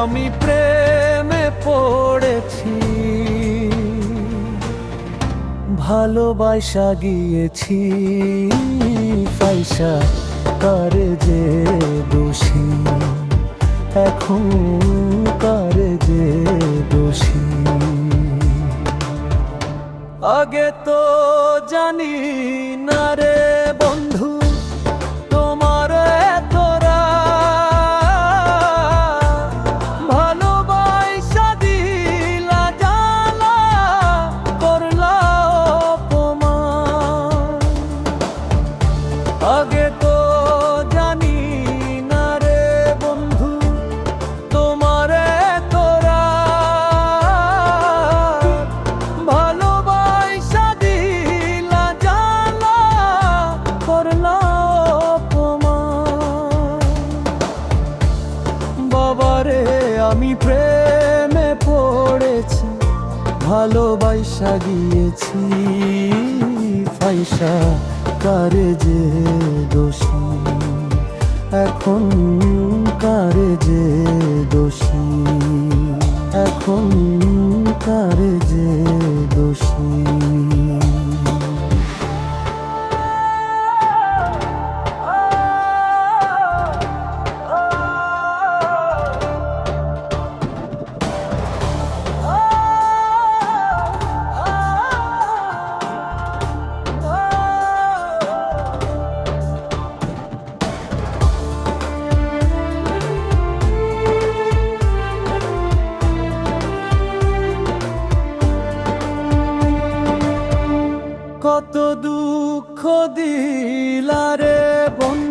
আমি প্রেমে পড়েছি। ভালোবাসা গিয়েছি পয়সা কারে যে দোষী। এখন কারে যে দোষী। আগে তো জানি আমি প্রেমে পড়েছি ভালোবাসা গিয়েছি পয়সা কারে যে দোষী? এখন কারে যে দোষী? এখন কারে দুঃখ দিলারে বন্ধু।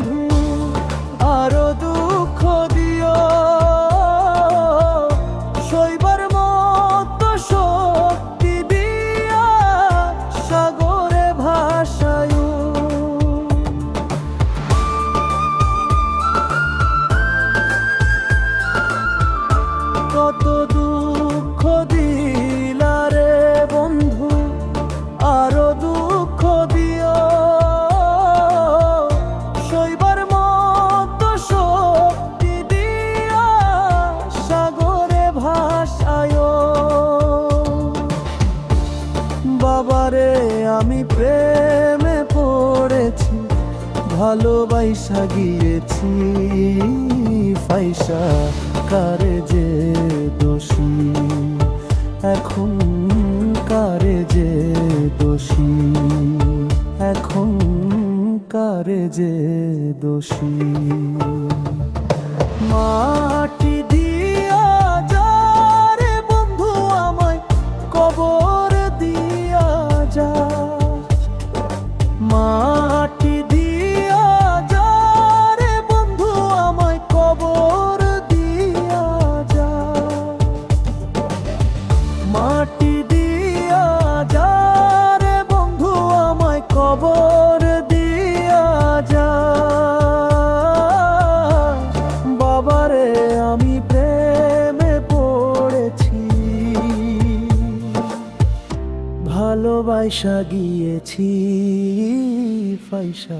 প্রেমে পড়েছি, ভালোবাসা গিয়েছি। ফাইসা, কারে যে দোষী? এখন কারে যে দোষী? এখন কারে যে দোষী? ভালোবাসা গিয়েছি পয়সা